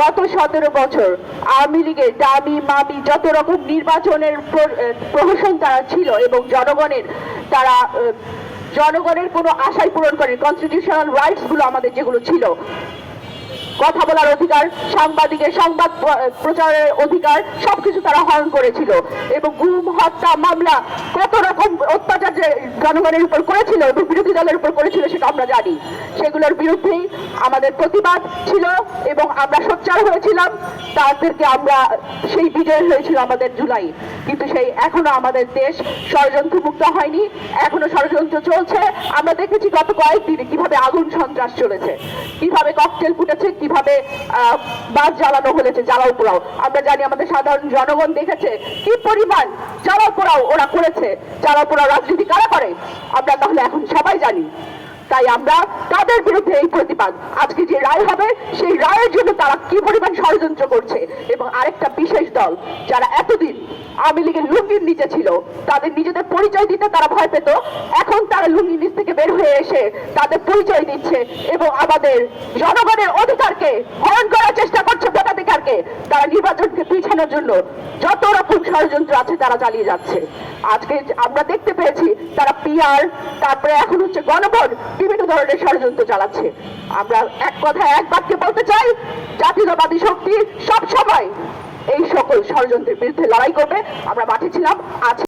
গত সতেরো বছর আওয়ামী লীগের দামি মামি যত রকম নির্বাচনের প্রহসন তারা ছিল এবং জনগণের, তারা জনগণের কোনো আশাই পূরণ করে কনস্টিটিউশনাল রাইটসগুলো আমাদের যেগুলো ছিল, কথা বলার অধিকার, সাংবাদিকের সংবাদ প্রচারের অধিকার, সবকিছু তারা হরণ করেছিল। এবং গুম, হত্যা, মামলা কত রকম অত্যাচার যে জনগণের উপর করেছিল এবং বিরোধী দলের উপর করেছিল সেটা আমরা জানি। সেগুলোর বিরুদ্ধেই আমাদের প্রতিবাদ ছিল এবং আমরা সোচ্চার হয়েছিলাম। তাদেরকে আমরা সেই বিজয় হয়েছিল আমাদের জুলাই। কিন্তু সেই এখনও আমাদের দেশ ষড়যন্ত্র মুক্ত হয়নি, এখনও ষড়যন্ত্র চলছে। আমরা দেখেছি গত কয়েকদিনে কীভাবে আগুন সন্ত্রাস চলেছে, কীভাবে ককটেল ফুটেছে, কীভাবে বাস জ্বালানো হয়েছে জ্বালাও পোড়াও। আমরা জানি আমাদের সাধারণ জনগণ দেখেছে কি পরিমাণ জ্বালাও পোড়াও ওরা করেছে জ্বালাও পোড়াও রাজনীতি কারা করে, আমরা তাহলে এখন সবাই জানি। তাই আমরা তাদের বিরুদ্ধে এই প্রতিবাদ। আজকে যে রায় হবে, সেই রায়ের জন্য তারা কি পরিমাণ ষড়যন্ত্র করছে এবং আরেকটা বিশেষ দল, যারা এতদিন আওয়ামী লীগের লুঙ্গির নিচে ছিল, তাদের নিজেদের পরিচয় দিতে তারা ভয় পেত, এখন তারা লুঙ্গির নিচ থেকে বের হয়ে এসে তাদের পরিচয় দিচ্ছে এবং আমাদের জনগণের অধিকারকে হরণ করার চেষ্টা করছে নির্বাচনকে জন্য যত রকম ষড়যন্ত্র আছে তারা চালিয়ে যাচ্ছে। আজকে আমরা দেখতে পেয়েছি তারা পিআর, তারপরে এখন হচ্ছে গণভোট, বিভিন্ন ধরনের ষড়যন্ত্র চালাচ্ছে। আমরা এক কথায় এক বাক্যে বলতে চাই, জাতীয়তাবাদী শক্তি সব সময় এই সকল ষড়যন্ত্রের বিরুদ্ধে লড়াই করবে। আমরা মাঠে ছিলাম আছি